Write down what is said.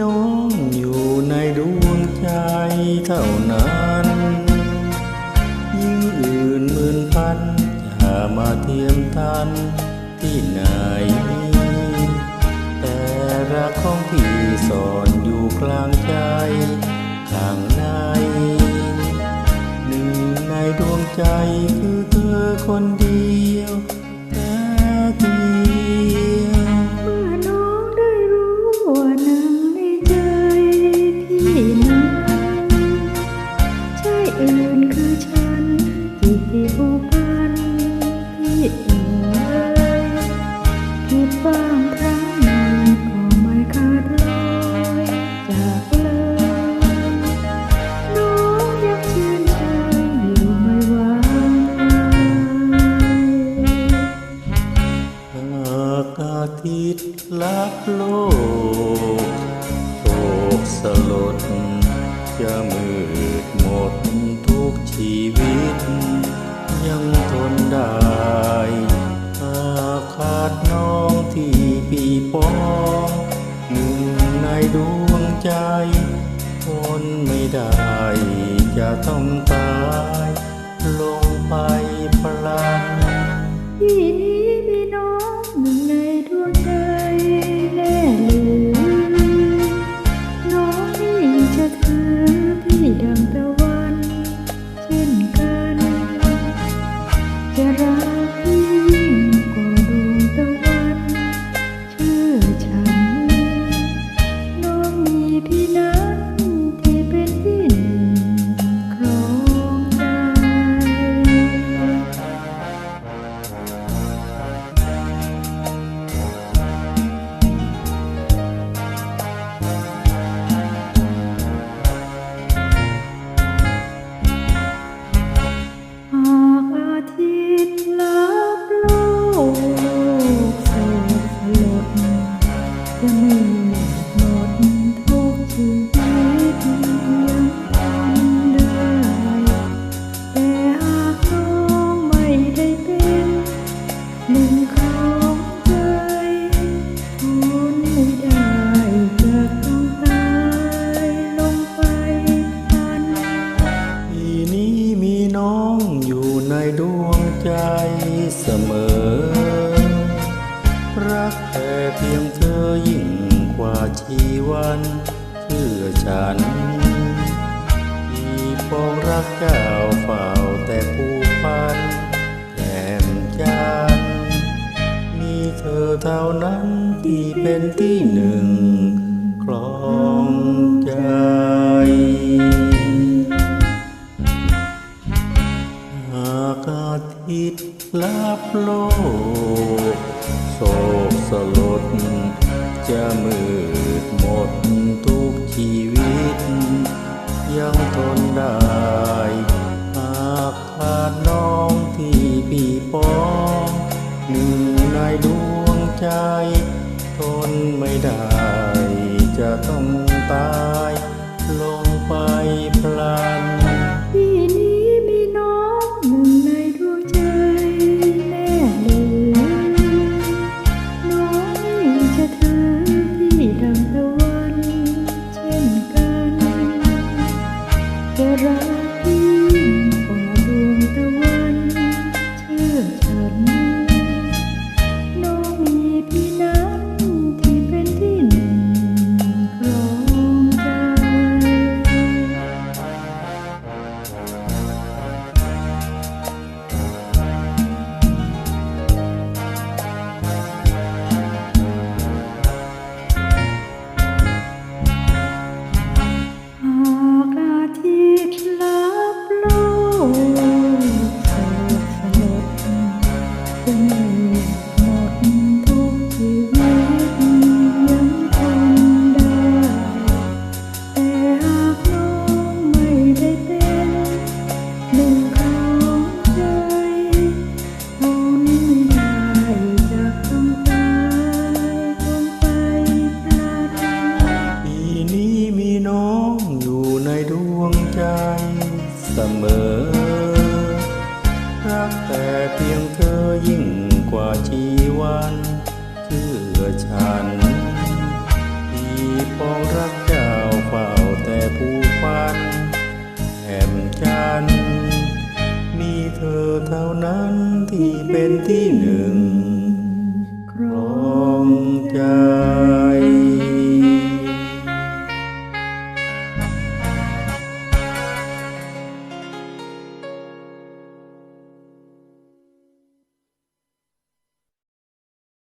น้องอยู่ในดวงใจเท่านั้น ยิ่งอื่นหมื่นพันจะมาเทียมทันที่ไหน แต่รักของพี่สอนอยู่กลางใจข้างใน หนึ่งในดวงใจคือเธอคนเดียว ทิตย์ลับโลกโศกสลดจะมืดหมดทุกชีวิต ยังทนได้หาขาดน้องที่ปีปองหนึ่งในดวงใจทนไม่ได้จะต้องตาย ลงไปพลัน จ อยิ่งกว่าชีวันเชื่อฉันที่ปองรักเจ้าเฝ้าแต่ผู้พันแก้มจันมีเธอเท่านั้นที่เป็นที่หนึ่งครองใจหากอาทิตย์ลับโลกโศกสลด จะมืดหมดทุกชีวิต ยังทนได้ หากขาดน้องที่พี่ปอง หนึ่งในดวงใจ ทนไม่ได้ จะัน มีเธอเท่านั้นที่เป็นที่หนึ่งครองใจ